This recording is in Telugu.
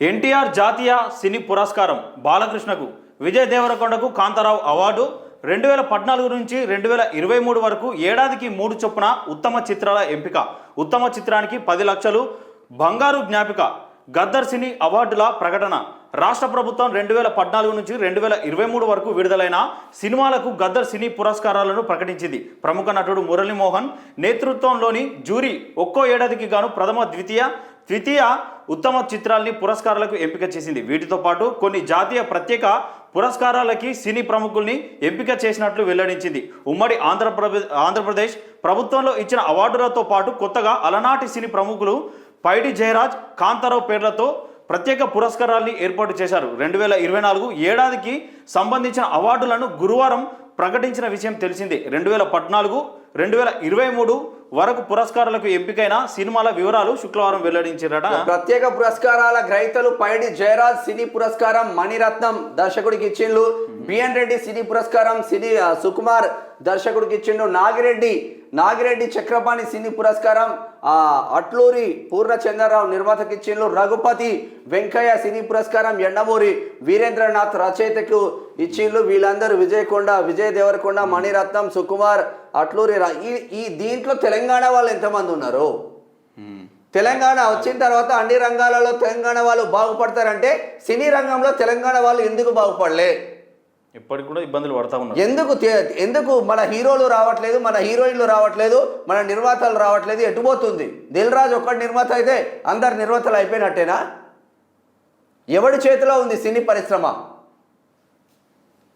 ఎన్టీఆర్ జాతీయ సినీ పురస్కారం బాలకృష్ణకు విజయ్ దేవరకొండకు కాంతారావు అవార్డు రెండు వేల పద్నాలుగు నుంచి రెండు వేల ఇరవై మూడు వరకు ఏడాదికి మూడు చొప్పున ఉత్తమ చిత్రాల ఎంపిక. ఉత్తమ చిత్రానికి పది లక్షలు బంగారు జ్ఞాపిక గద్దర్ సినీ అవార్డుల ప్రకటన. రాష్ట్ర ప్రభుత్వం రెండు వేల పద్నాలుగు నుంచి రెండు వేల ఇరవై మూడు వరకు విడుదలైన సినిమాలకు గద్దర్ సినీ పురస్కారాలను ప్రకటించింది. ప్రముఖ నటుడు మురళీమోహన్ నేతృత్వంలోని జ్యూరీ ఒక్కో ఏడాదికి గాను ప్రథమ ద్వితీయ ద్వితీయ ఉత్తమ చిత్రాల్ని పురస్కారాలకు ఎంపిక చేసింది. వీటితో పాటు కొన్ని జాతీయ ప్రత్యేక పురస్కారాలకి సినీ ప్రముఖుల్ని ఎంపిక చేసినట్లు వెల్లడించింది. ఉమ్మడి ఆంధ్రప్రదేశ్ ఆంధ్రప్రదేశ్ ప్రభుత్వంలో ఇచ్చిన అవార్డులతో పాటు కొత్తగా అలనాటి సినీ ప్రముఖులు పైడి జయరాజ్ కాంతారావు పేర్లతో ప్రత్యేక పురస్కారాల్ని ఏర్పాటు చేశారు. రెండు వేల ఇరవై నాలుగు ఏడాదికి సంబంధించిన అవార్డులను గురువారం ప్రకటించిన విషయం తెలిసిందే. రెండు వేల పద్నాలుగు రెండు వేల ఇరవై మూడు వరకు పురస్కారాలకు ఎంపికైన సినిమాల వివరాలు శుక్రవారం వెల్లడించారట. ప్రత్యేక పురస్కారాల గ్రహీతలు పైడి జయరాజ్ సినీ పురస్కారం మణిరత్నం దర్శకుడికి ఇచ్చిండు బిఎన్ రెడ్డి సినీ పురస్కారం సినీ సుకుమార్ దర్శకుడికి ఇచ్చిండు నాగిరెడ్డి నాగిరెడ్డి చక్రపాణి సినీ పురస్కారం అట్లూరి పూర్ణచంద్రరావు నిర్మాతకి ఇచ్చిండు రఘుపతి వెంకయ్య సినీ పురస్కారం ఎండమూరి వీరేంద్రనాథ్ రచయితకు ఇచ్చిండ్రు. వీళ్ళందరూ విజయకొండ విజయ్ దేవరకొండ మణిరత్నం సుకుమార్ అట్లూరి రా- ఈ ఈ దీంట్లో తెలంగాణ వాళ్ళు ఎంతమంది ఉన్నారు? తెలంగాణ వచ్చిన తర్వాత అన్ని రంగాలలో తెలంగాణ వాళ్ళు బాగుపడతారంటే సినీ రంగంలో తెలంగాణ వాళ్ళు ఎందుకు బాగుపడలే? ఇప్పటికి కూడా ఇబ్బందులు పడతా ఉన్నారు. ఎందుకు ఎందుకు మన హీరోలు రావట్లేదు మన హీరోయిన్లు రావట్లేదు మన నిర్మాతలు రావట్లేదు ఎటుపోతుంది దిల్ రాజు ఒక్కటి నిర్మాత అయితే అందరు నిర్మాతలు అయిపోయినట్టేనా? ఎవడి చేతిలో ఉంది సినీ పరిశ్రమ?